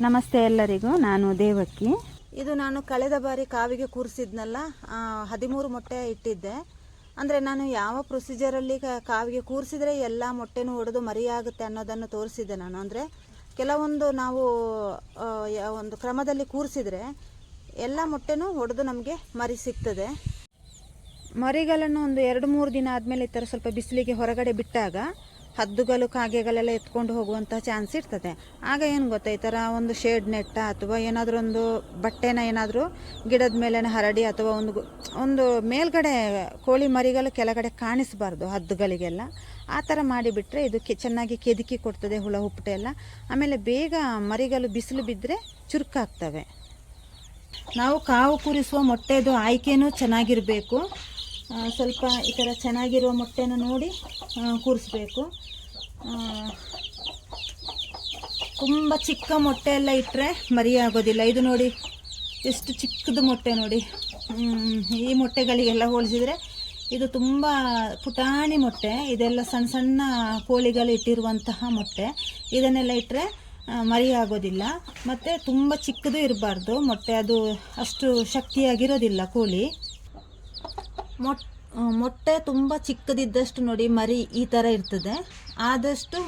ನಮಸ್ತೆ ಎಲ್ಲರಿಗೂ, ನಾನು ದೇವಕ್ಕಿ. ಇದು ನಾನು ಕಳೆದ ಬಾರಿ ಕಾವಿಗೆ ಕೂರಿಸಿದ್ನಲ್ಲ ಹದಿಮೂರು ಮೊಟ್ಟೆ ಇಟ್ಟಿದ್ದೆ. ಅಂದರೆ ನಾನು ಯಾವ ಪ್ರೊಸೀಜರಲ್ಲಿ ಕಾವಿಗೆ ಕೂರಿಸಿದ್ರೆ ಎಲ್ಲ ಮೊಟ್ಟೆನೂ ಒಡೆದು ಮರಿಯಾಗುತ್ತೆ ಅನ್ನೋದನ್ನು ತೋರಿಸಿದ್ದೆ ನಾನು. ಅಂದರೆ ಕೆಲವೊಂದು ನಾವು ಒಂದು ಕ್ರಮದಲ್ಲಿ ಕೂರಿಸಿದ್ರೆ ಎಲ್ಲ ಮೊಟ್ಟೆನೂ ಒಡೆದು ನಮಗೆ ಮರಿ ಸಿಗ್ತದೆ. ಮರಿಗಳನ್ನು ಒಂದು ಎರಡು ಮೂರು ದಿನ ಆದಮೇಲೆ ಈ ಥರ ಸ್ವಲ್ಪ ಬಿಸಿಲಿಗೆ ಹೊರಗಡೆ ಬಿಟ್ಟಾಗ ಹದ್ದುಗಳು ಕಾಗೆಗಳೆಲ್ಲ ಎತ್ಕೊಂಡು ಹೋಗುವಂಥ ಚಾನ್ಸ್ ಇರ್ತದೆ. ಆಗ ಏನು ಗೊತ್ತಾ, ಈ ಥರ ಒಂದು ಶೇಡ್ ನೆಟ್ಟ ಅಥವಾ ಏನಾದರೂ ಒಂದು ಬಟ್ಟೆನ ಏನಾದರೂ ಗಿಡದ ಮೇಲೆ ಹರಡಿ ಅಥವಾ ಒಂದು ಒಂದು ಮೇಲ್ಗಡೆ ಕೋಳಿ ಮರಿಗಳು ಕೆಳಗಡೆ ಕಾಣಿಸಬಾರ್ದು ಹದ್ದುಗಳಿಗೆಲ್ಲ ಆ ಥರ ಮಾಡಿಬಿಟ್ರೆ ಇದು ಕೆ, ಚೆನ್ನಾಗಿ ಕೆದಕಿ ಕೊಡ್ತದೆ ಹುಳ ಹುಪ್ಪಟೆ ಎಲ್ಲ. ಆಮೇಲೆ ಬೇಗ ಮರಿಗಳು ಬಿಸಿಲು ಬಿದ್ದರೆ ಚುರುಕಾಗ್ತವೆ. ನಾವು ಕಾವು ಕುರಿಸುವ ಮೊಟ್ಟೆದು ಆಯ್ಕೆನೂ ಚೆನ್ನಾಗಿರಬೇಕು. ಸ್ವಲ್ಪ ಈ ಥರ ಚೆನ್ನಾಗಿರುವ ಮೊಟ್ಟೆನ ನೋಡಿ ಕೂರಿಸ್ಬೇಕು. ತುಂಬ ಚಿಕ್ಕ ಮೊಟ್ಟೆ ಎಲ್ಲ ಇಟ್ಟರೆ ಮರಿಯಾಗೋದಿಲ್ಲ ಇದು ನೋಡಿ ಎಷ್ಟು ಚಿಕ್ಕದು ಮೊಟ್ಟೆ ನೋಡಿ. ಈ ಮೊಟ್ಟೆಗಳಿಗೆಲ್ಲ ಹೋಲಿಸಿದರೆ ಇದು ತುಂಬ ಪುಟಾಣಿ ಮೊಟ್ಟೆ. ಇದೆಲ್ಲ ಸಣ್ಣ ಸಣ್ಣ ಕೋಳಿಗಳು ಇಟ್ಟಿರುವಂತಹ ಮೊಟ್ಟೆ. ಇದನ್ನೆಲ್ಲ ಇಟ್ಟರೆ ಮರಿ ಆಗೋದಿಲ್ಲ. ಮತ್ತು ತುಂಬ ಚಿಕ್ಕದು ಇರಬಾರ್ದು. ಮೊಟ್ಟೆ ಅದು ಅಷ್ಟು ಶಕ್ತಿಯಾಗಿರೋದಿಲ್ಲ ಕೋಳಿ. ಮೊಟ್ ಆ, ಮೊಟ್ಟೆ ತುಂಬ ಚಿಕ್ಕದಿದ್ದಷ್ಟು ನೋಡಿ ಮರಿ ಈ ಥರ ಇರ್ತದೆ. ಆದಷ್ಟು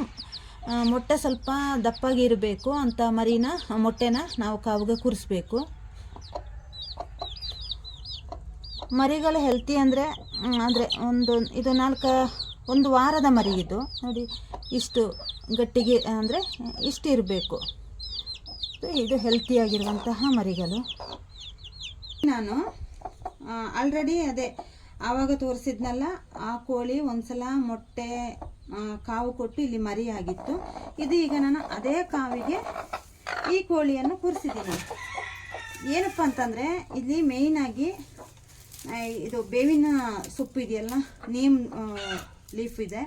ಮೊಟ್ಟೆ ಸ್ವಲ್ಪ ದಪ್ಪಾಗಿರಬೇಕು ಅಂತ ಮರಿನ ಮೊಟ್ಟೆನ ನಾವು ಕಾವಿಗೆ ಕೂರಿಸ್ಬೇಕು. ಮರಿಗಳು ಹೆಲ್ತಿ ಅಂದರೆ ಅಂದರೆ ಒಂದು, ಇದು ನಾಲ್ಕು, ಒಂದು ವಾರದ ಮರಿ ಇದು. ನೋಡಿ, ಇಷ್ಟು ಗಟ್ಟಿಗೆ, ಅಂದರೆ ಇಷ್ಟು ಇರಬೇಕು. ಇದು ಹೆಲ್ತಿಯಾಗಿರುವಂತಹ ಮರಿಗಳು. ನಾನು ಆಲ್ರೆಡಿ ಅದೇ ಆವಾಗ ತೋರಿಸಿದ್ನಲ್ಲ, ಆ ಕೋಳಿ ಒಂದ್ಸಲ ಮೊಟ್ಟೆ ಕಾವು ಕೊಟ್ಟು ಇಲ್ಲಿ ಮರಿಯಾಗಿತ್ತು. ಇದು ಈಗ ನಾನು ಅದೇ ಕಾವಿಗೆ ಈ ಕೋಳಿಯನ್ನು ಕೂರಿಸಿದ್ದೀನಿ. ಏನಪ್ಪ ಅಂತಂದರೆ, ಇಲ್ಲಿ ಮೇಯ್ನಾಗಿ ಇದು ಬೇವಿನ ಸೊಪ್ಪು ಇದೆಯಲ್ಲ ನೀಮ್ ಲೀಫ್ ಇದೆ.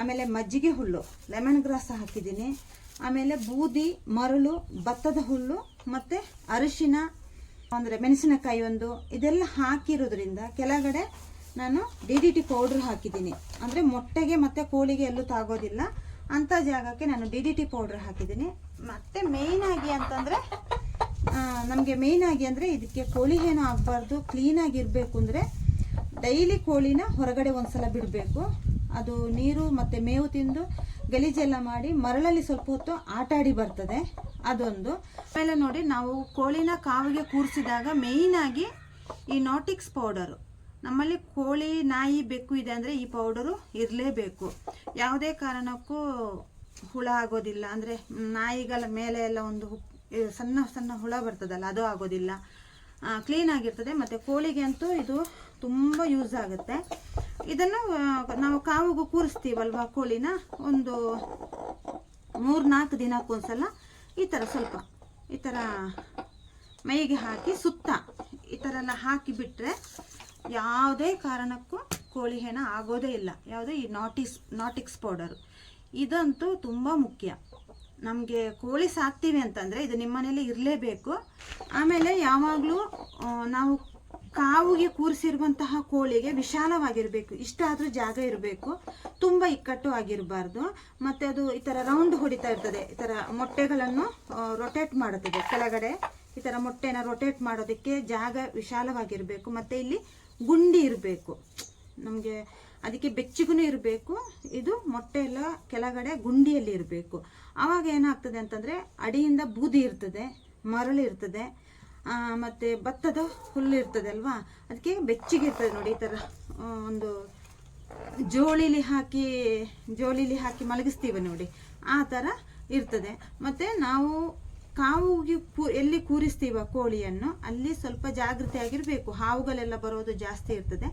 ಆಮೇಲೆ ಮಜ್ಜಿಗೆ ಹುಲ್ಲು ಲೆಮನ್ ಗ್ರಾಸ್ ಹಾಕಿದ್ದೀನಿ. ಆಮೇಲೆ ಬೂದಿ, ಮರಳು, ಭತ್ತದ ಹುಲ್ಲು, ಮತ್ತು ಅರಿಶಿನ, ಅಂದರೆ ಮೆಣಸಿನಕಾಯಿ ಒಂದು, ಇದೆಲ್ಲ ಹಾಕಿರೋದ್ರಿಂದ ಕೆಳಗಡೆ ನಾನು ಡಿ ಡಿ ಟಿ ಪೌಡ್ರ್ ಹಾಕಿದ್ದೀನಿ. ಅಂದರೆ ಮೊಟ್ಟೆಗೆ ಮತ್ತು ಕೋಳಿಗೆ ಎಲ್ಲೂ ತಾಗೋದಿಲ್ಲ. ಅಂಥ ಜಾಗಕ್ಕೆ ನಾನು ಡಿ ಡಿ ಟಿ ಪೌಡ್ರ್ ಹಾಕಿದ್ದೀನಿ. ಮತ್ತು ಮೇಯ್ನಾಗಿ ಅಂತಂದರೆ ನಮಗೆ ಮೇಯ್ನಾಗಿ ಅಂದರೆ ಇದಕ್ಕೆ ಕೋಳಿ ಏನೂ ಆಗಬಾರ್ದು ಕ್ಲೀನಾಗಿರಬೇಕು ಅಂದರೆ ಡೈಲಿ ಕೋಳಿನ ಹೊರಗಡೆ ಒಂದ್ಸಲ ಬಿಡಬೇಕು. ಅದು ನೀರು ಮತ್ತು ಮೇವು ತಿಂದು ಗಲೀಜೆಲ್ಲ ಮಾಡಿ ಮರಳಲ್ಲಿ ಸ್ವಲ್ಪ ಹೊತ್ತು ಆಟಾಡಿ ಬರ್ತದೆ. ಅದೊಂದು. ಆಮೇಲೆ ನೋಡಿ, ನಾವು ಕೋಳಿನ ಕಾವಿಗೆ ಕೂರಿಸಿದಾಗ ಮೇಯ್ನಾಗಿ ಈ ನಾಟಿಕ್ಸ್ ಪೌಡರು ನಮ್ಮಲ್ಲಿ ಕೋಳಿ, ನಾಯಿ ಬೆಕ್ಕು ಇದೆ ಅಂದರೆ ಈ ಪೌಡರು ಇರಲೇಬೇಕು. ಯಾವುದೇ ಕಾರಣಕ್ಕೂ ಹುಳ ಆಗೋದಿಲ್ಲ. ಅಂದರೆ ನಾಯಿಗಳ ಮೇಲೆ ಎಲ್ಲ ಒಂದು ಸಣ್ಣ ಸಣ್ಣ ಹುಳ ಬರ್ತದಲ್ಲ, ಅದು ಆಗೋದಿಲ್ಲ. ಕ್ಲೀನ್ ಆಗಿರ್ತದೆ. ಮತ್ತು ಕೋಳಿಗೆ ಅಂತೂ ಇದು ತುಂಬ ಯೂಸ್ ಆಗುತ್ತೆ. ಇದನ್ನು ನಾವು ಕಾವಿಗೂ ಕೂರಿಸ್ತೀವಲ್ವ ಕೋಳಿನ? ಒಂದು ಮೂರು ನಾಲ್ಕು ದಿನಕ್ಕೊಂದ್ಸಲ ಈ ಥರ ಸ್ವಲ್ಪ ಈ ಥರ ಮೈಗೆ ಹಾಕಿ ಸುತ್ತ ಈ ಥರ ಎಲ್ಲ ಹಾಕಿ ಬಿಟ್ಟರೆ ಯಾವುದೇ ಕಾರಣಕ್ಕೂ ಕೋಳಿ ಹೆಣ ಆಗೋದೇ ಇಲ್ಲ. ಯಾವುದೇ ಈ ನಾಟಿಸ್, ನಾಟಿಕ್ಸ್ ಪೌಡರು. ಇದಂತೂ ತುಂಬ ಮುಖ್ಯ. ನಮಗೆ ಕೋಳಿ ಸಾಕ್ತೀವಿ ಅಂತಂದರೆ ಇದು ನಿಮ್ಮ ಮನೇಲಿ ಇರಲೇಬೇಕು. ಆಮೇಲೆ ಯಾವಾಗಲೂ ನಾವು ಕಾವಿಗೆ ಕೂರಿಸಿರುವಂತಹ ಕೋಳಿಗೆ ವಿಶಾಲವಾಗಿರಬೇಕು. ಇಷ್ಟಾದರೂ ಜಾಗ ಇರಬೇಕು. ತುಂಬ ಇಕ್ಕಟ್ಟು ಆಗಿರಬಾರ್ದು. ಮತ್ತು ಅದು ಈ ಥರ ರೌಂಡ್ ಹೊಡಿತಾ ಇರ್ತದೆ. ಈ ಥರ ಮೊಟ್ಟೆಗಳನ್ನು ರೊಟೇಟ್ ಮಾಡುತ್ತದೆ. ಕೆಳಗಡೆ ಈ ಥರ ಮೊಟ್ಟೆನ ರೊಟೇಟ್ ಮಾಡೋದಕ್ಕೆ ಜಾಗ ವಿಶಾಲವಾಗಿರಬೇಕು. ಮತ್ತು ಇಲ್ಲಿ ಗುಂಡಿ ಇರಬೇಕು. ನಮಗೆ ಅದಕ್ಕೆ ಬೆಚ್ಚಗೂ ಇರಬೇಕು. ಇದು ಮೊಟ್ಟೆ ಎಲ್ಲ ಕೆಳಗಡೆ ಗುಂಡಿಯಲ್ಲಿ ಇರಬೇಕು. ಆವಾಗ ಏನಾಗ್ತದೆ ಅಂತಂದರೆ ಅಡಿಯಿಂದ ಬೂದಿ ಇರ್ತದೆ, ಮರಳು ಇರ್ತದೆ ಮತ್ತು ಭತ್ತದ ಹುಲ್ಲು ಇರ್ತದೆ ಅಲ್ವಾ? ಅದಕ್ಕೆ ಬೆಚ್ಚಗಿರ್ತದೆ ನೋಡಿ ಈ ಥರ ಒಂದು ಜೋಳಿಲಿ ಹಾಕಿ ಜೋಳಿಲಿ ಹಾಕಿ ಮಲಗಿಸ್ತೀವಿ ನೋಡಿ. ಆ ಥರ ಇರ್ತದೆ. ಮತ್ತು ನಾವು ಕಾವುಗೆ ಕೂ, ಎಲ್ಲಿ ಕೂರಿಸ್ತೀವ ಕೋಳಿಯನ್ನು, ಅಲ್ಲಿ ಸ್ವಲ್ಪ ಜಾಗೃತಿಯಾಗಿರಬೇಕು ಹಾವುಗಳೆಲ್ಲ ಬರೋದು ಜಾಸ್ತಿ ಇರ್ತದೆ.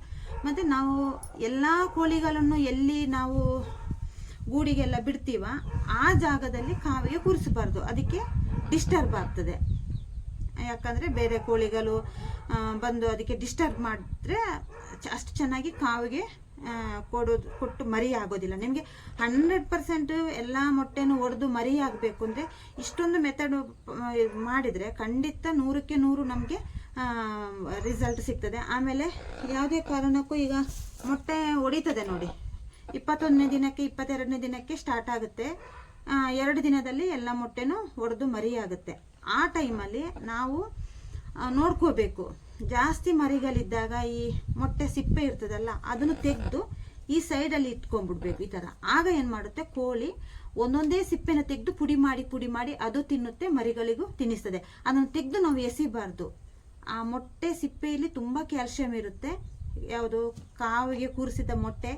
ಮತ್ತು ನಾವು ಎಲ್ಲ ಕೋಳಿಗಳನ್ನು ಎಲ್ಲಿ ನಾವು ಗೂಡಿಗೆಲ್ಲ ಬಿಡ್ತೀವ, ಆ ಜಾಗದಲ್ಲಿ ಕಾವಿಗೆ ಕೂರಿಸಬಾರ್ದು. ಅದಕ್ಕೆ ಡಿಸ್ಟರ್ಬ್ ಆಗ್ತದೆ. ಯಾಕಂದರೆ ಬೇರೆ ಕೋಳಿಗಳು ಬಂದು ಅದಕ್ಕೆ ಡಿಸ್ಟರ್ಬ್ ಮಾಡಿದ್ರೆ ಅಷ್ಟು ಚೆನ್ನಾಗಿ ಕಾವಿಗೆ ಕೊಡೋದು, ಕೊಟ್ಟು ಮರಿ ಆಗೋದಿಲ್ಲ. ನಿಮಗೆ ಹಂಡ್ರೆಡ್ ಪರ್ಸೆಂಟ್ ಎಲ್ಲ ಮೊಟ್ಟೆನು ಒಡೆದು ಮರಿ ಆಗಬೇಕು ಅಂದರೆ ಇಷ್ಟೊಂದು ಮೆಥಡ್ ಮಾಡಿದರೆ ಖಂಡಿತ ನೂರಕ್ಕೆ ನೂರು ನಮಗೆ ರಿಸಲ್ಟ್ ಸಿಗ್ತದೆ. ಆಮೇಲೆ ಯಾವುದೇ ಕಾರಣಕ್ಕೂ ಈಗ ಮೊಟ್ಟೆ ಒಡಿತದೆ ನೋಡಿ. ಇಪ್ಪತ್ತೊಂದನೇ ದಿನಕ್ಕೆ, ಇಪ್ಪತ್ತೆರಡನೇ ದಿನಕ್ಕೆ ಸ್ಟಾರ್ಟ್ ಆಗುತ್ತೆ. ಎರಡು ದಿನದಲ್ಲಿ ಎಲ್ಲ ಮೊಟ್ಟೆನೂ ಒಡೆದು ಮರಿ ಆಗುತ್ತೆ. ಆ ಟೈಮಲ್ಲಿ ನಾವು ನೋಡ್ಕೋಬೇಕು. ಜಾಸ್ತಿ ಮರಿಗಳಿದ್ದಾಗ ಈ ಮೊಟ್ಟೆ ಸಿಪ್ಪೆ ಇರ್ತದಲ್ಲ, ಅದನ್ನು ತೆಗೆದು ಈ ಸೈಡಲ್ಲಿ ಇಟ್ಕೊಂಡ್ಬಿಡ್ಬೇಕು ಈ ಥರ ಆಗ ಏನು ಮಾಡುತ್ತೆ? ಕೋಳಿ ಒಂದೊಂದೇ ಸಿಪ್ಪೆನ ತೆಗೆದು ಪುಡಿ ಮಾಡಿ ಪುಡಿ ಮಾಡಿ ಅದು ತಿನ್ನುತ್ತೆ, ಮರಿಗಳಿಗೂ ತಿನ್ನಿಸ್ತದೆ. ಅದನ್ನು ತೆಗೆದು ನಾವು ಎಸಿಬಾರ್ದು. ಆ ಮೊಟ್ಟೆ ಸಿಪ್ಪೆಯಲ್ಲಿ ತುಂಬ ಕ್ಯಾಲ್ಶಿಯಂ ಇರುತ್ತೆ. ಯಾವುದು? ಕಾವಿಗೆ ಕೂರಿಸಿದ ಮೊಟ್ಟೆ,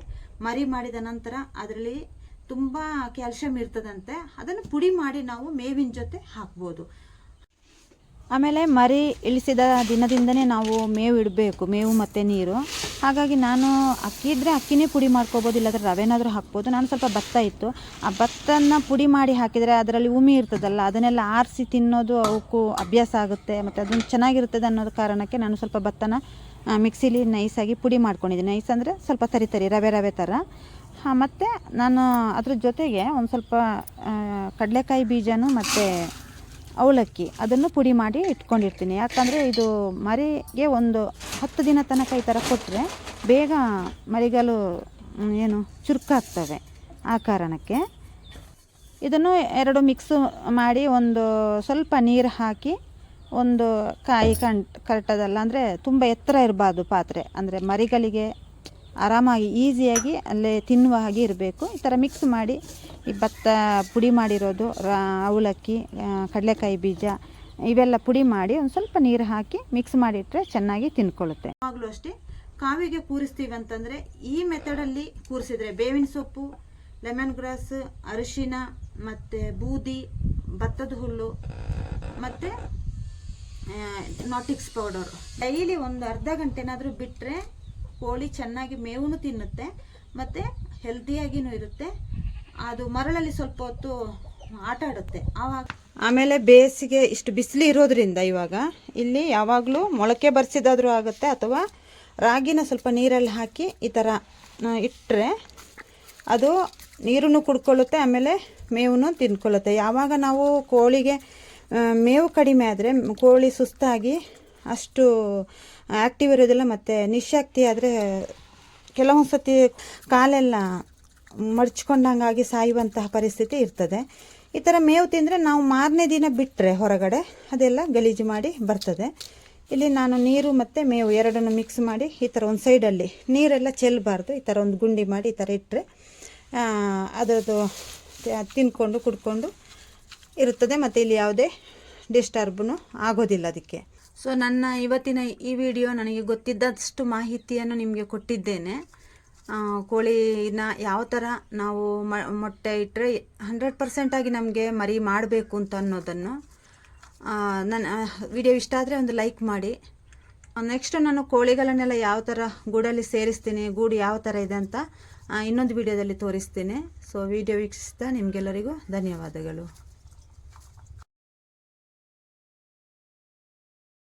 ಮರಿ ಮಾಡಿದ ನಂತರ ಅದರಲ್ಲಿ ತುಂಬ ಕ್ಯಾಲ್ಶಿಯಂ ಇರ್ತದಂತೆ. ಅದನ್ನು ಪುಡಿ ಮಾಡಿ ನಾವು ಮೇವಿನ ಜೊತೆ ಹಾಕ್ಬೋದು. ಆಮೇಲೆ ಮರಿ ಇಳಿಸಿದ ದಿನದಿಂದನೇ ನಾವು ಮೇವು ಇಡಬೇಕು, ಮೇವು ಮತ್ತು ನೀರು. ಹಾಗಾಗಿ ನಾನು ಅಕ್ಕಿ ಇದ್ದರೆ ಅಕ್ಕಿನೇ ಪುಡಿ ಮಾಡ್ಕೋಬೋದು, ಇಲ್ಲಾಂದ್ರೆ ರವೆನಾದರೂ ಹಾಕ್ಬೋದು. ನಾನು ಸ್ವಲ್ಪ ಭತ್ತ ಇತ್ತು. ಆ ಭತ್ತನ ಪುಡಿ ಮಾಡಿ ಹಾಕಿದರೆ ಅದರಲ್ಲಿ ಉಮಿ ಇರ್ತದಲ್ಲ, ಅದನ್ನೆಲ್ಲ ಆರಿಸಿ ತಿನ್ನೋದು ಅವಕ್ಕೂ ಅಭ್ಯಾಸ ಆಗುತ್ತೆ. ಮತ್ತು ಅದನ್ನು ಚೆನ್ನಾಗಿರ್ತದೆ ಅನ್ನೋದು ಕಾರಣಕ್ಕೆ ನಾನು ಸ್ವಲ್ಪ ಭತ್ತನ ಮಿಕ್ಸಿಲಿ ನೈಸಾಗಿ ಪುಡಿ ಮಾಡ್ಕೊಂಡಿದ್ದೀನಿ. ನೈಸ್ ಅಂದರೆ ಸ್ವಲ್ಪ ತರಿ ತರಿ, ರವೆ ರವೆ ಥರ ಹಾಂ, ಮತ್ತು ನಾನು ಅದ್ರ ಜೊತೆಗೆ ಒಂದು ಸ್ವಲ್ಪ ಕಡಲೆಕಾಯಿ ಬೀಜನೂ ಮತ್ತು ಅವಲಕ್ಕಿ, ಅದನ್ನು ಪುಡಿ ಮಾಡಿ ಇಟ್ಕೊಂಡಿರ್ತೀನಿ. ಯಾಕಂದರೆ ಇದು ಮರಿಗೆ ಒಂದು ಹತ್ತು ದಿನ ತನಕ ಈ ಥರ ಕೊಟ್ಟರೆ ಬೇಗ ಮರಿಗಳು ಏನು ಚುರುಕಾಗ್ತವೆ ಆ ಕಾರಣಕ್ಕೆ. ಇದನ್ನು ಎರಡು ಮಿಕ್ಸ್ ಮಾಡಿ ಒಂದು ಸ್ವಲ್ಪ ನೀರು ಹಾಕಿ ಒಂದು ಕಾಯಿ ಕಂಟ್ ಕರೆಕ್ಟದಲ್ಲ ಅಂದರೆ ತುಂಬ ಎತ್ತರ ಇರಬಾರ್ದು ಪಾತ್ರೆ. ಅಂದರೆ ಮರಿಗಳಿಗೆ ಆರಾಮಾಗಿ ಈಸಿಯಾಗಿ ಅಲ್ಲೇ ತಿನ್ನುವ ಹಾಗೆ ಇರಬೇಕು. ಈ ಥರ ಮಿಕ್ಸ್ ಮಾಡಿ ಈ ಭತ್ತ ಪುಡಿ ಮಾಡಿರೋದು ಅವಲಕ್ಕಿ ಕಡಲೆಕಾಯಿ ಬೀಜ, ಇವೆಲ್ಲ ಪುಡಿ ಮಾಡಿ ಒಂದು ಸ್ವಲ್ಪ ನೀರು ಹಾಕಿ ಮಿಕ್ಸ್ ಮಾಡಿಟ್ರೆ ಚೆನ್ನಾಗಿ ತಿನ್ಕೊಳ್ಳುತ್ತೆ ಆಗಲೂ ಅಷ್ಟೇ, ಕಾವಿಗೆ ಕೂರಿಸ್ತೀವಿ ಅಂತಂದರೆ ಈ ಮೆಥಡಲ್ಲಿ ಕೂರಿಸಿದ್ರೆ ಬೇವಿನ ಸೊಪ್ಪು ಲೆಮನ್ ಗ್ರಾಸ್ ಅರಿಶಿನ, ಮತ್ತು ಬೂದಿ, ಭತ್ತದ ಹುಲ್ಲು, ಮತ್ತು ನಾಟಿಕ್ಸ್ ಪೌಡರ್ ಡೈಲಿ ಒಂದು ಅರ್ಧ ಗಂಟೆನಾದರೂ ಬಿಟ್ಟರೆ ಕೋಳಿ ಚೆನ್ನಾಗಿ ಮೇವು ತಿನ್ನುತ್ತೆ, ಮತ್ತು ಹೆಲ್ದಿಯಾಗಿಯೂ ಇರುತ್ತೆ. ಅದು ಮರಳಲ್ಲಿ ಸ್ವಲ್ಪ ಹೊತ್ತು ಆಟ ಆಡುತ್ತೆ. ಆವಾಗ ಆಮೇಲೆ ಬೇಸಿಗೆ ಇಷ್ಟು ಬಿಸಿಲು ಇರೋದ್ರಿಂದ ಇವಾಗ ಇಲ್ಲಿ ಯಾವಾಗಲೂ ಮೊಳಕೆ ಬರ್ಸಿದಾದ್ರೂ ಆಗುತ್ತೆ ಅಥವಾ ರಾಗಿನ ಸ್ವಲ್ಪ ನೀರಲ್ಲಿ ಹಾಕಿ ಈ ಥರ ಇಟ್ಟರೆ ಅದು ನೀರನ್ನು ಕುಡ್ಕೊಳ್ಳುತ್ತೆ, ಆಮೇಲೆ ಮೇವನ್ನು ತಿನ್ಕೊಳ್ಳುತ್ತೆ. ಯಾವಾಗ ನಾವು ಕೋಳಿಗೆ ಮೇವು ಕಡಿಮೆ ಆದರೆ ಕೋಳಿ ಸುಸ್ತಾಗಿ ಅಷ್ಟು ಆ್ಯಕ್ಟಿವ್ ಇರೋದಿಲ್ಲ, ಮತ್ತು ನಿಶಕ್ತಿ ಆದರೆ ಕೆಲವೊಂದು ಸತಿ ಕಾಲೆಲ್ಲ ಮಡ್ಚ್ಕೊಂಡಂಗಾಗಿ ಸಾಯುವಂತಹ ಪರಿಸ್ಥಿತಿ ಇರ್ತದೆ. ಈ ಥರ ಮೇವು ತಿಂದರೆ ನಾವು ಮಾರನೇ ದಿನ ಬಿಟ್ಟರೆ ಹೊರಗಡೆ ಅದೆಲ್ಲ ಗಲೀಜು ಮಾಡಿ ಬರ್ತದೆ. ಇಲ್ಲಿ ನಾನು ನೀರು ಮತ್ತು ಮೇವು ಎರಡನ್ನು ಮಿಕ್ಸ್ ಮಾಡಿ ಈ ಥರ ಒಂದು ಸೈಡಲ್ಲಿ ನೀರೆಲ್ಲ ಚೆಲ್ಲಬಾರ್ದು ಈ ಥರ ಒಂದು ಗುಂಡಿ ಮಾಡಿ ಈ ಥರ ಇಟ್ಟರೆ ಅದರದ್ದು ತಿನ್ಕೊಂಡು ಕುಡ್ಕೊಂಡು ಇರುತ್ತದೆ. ಮತ್ತು ಇಲ್ಲಿ ಯಾವುದೇ ಡಿಸ್ಟರ್ಬ್ನು ಆಗೋದಿಲ್ಲ ಅದಕ್ಕೆ. ಸೊ ನನ್ನ ಇವತ್ತಿನ ಈ ವಿಡಿಯೋ ನನಗೆ ಗೊತ್ತಿದ್ದಷ್ಟು ಮಾಹಿತಿಯನ್ನು ನಿಮಗೆ ಕೊಟ್ಟಿದ್ದೇನೆ. ಕೋಳಿನ ಯಾವ ಥರ ನಾವು ಮೊಟ್ಟೆ ಇಟ್ಟರೆ ಹಂಡ್ರೆಡ್ ಪರ್ಸೆಂಟಾಗಿ ನಮಗೆ ಮರಿ ಮಾಡಬೇಕು ಅಂತ ಅನ್ನೋದನ್ನು ನನ್ನ ವಿಡಿಯೋ ಇಷ್ಟ ಆದರೆ ಒಂದು ಲೈಕ್ ಮಾಡಿ. ನೆಕ್ಸ್ಟ್ ನಾನು ಕೋಳಿಗಳನ್ನೆಲ್ಲ ಯಾವ ಥರ ಗೂಡಲ್ಲಿ ಸೇರಿಸ್ತೀನಿ, ಗೂಡು ಯಾವ ಥರ ಇದೆ ಅಂತ ಇನ್ನೊಂದು ವಿಡಿಯೋದಲ್ಲಿ ತೋರಿಸ್ತೀನಿ. ಸೊ ವಿಡಿಯೋ ವೀಕ್ಷಿಸ್ತಾ ನಿಮಗೆಲ್ಲರಿಗೂ ಧನ್ಯವಾದಗಳು.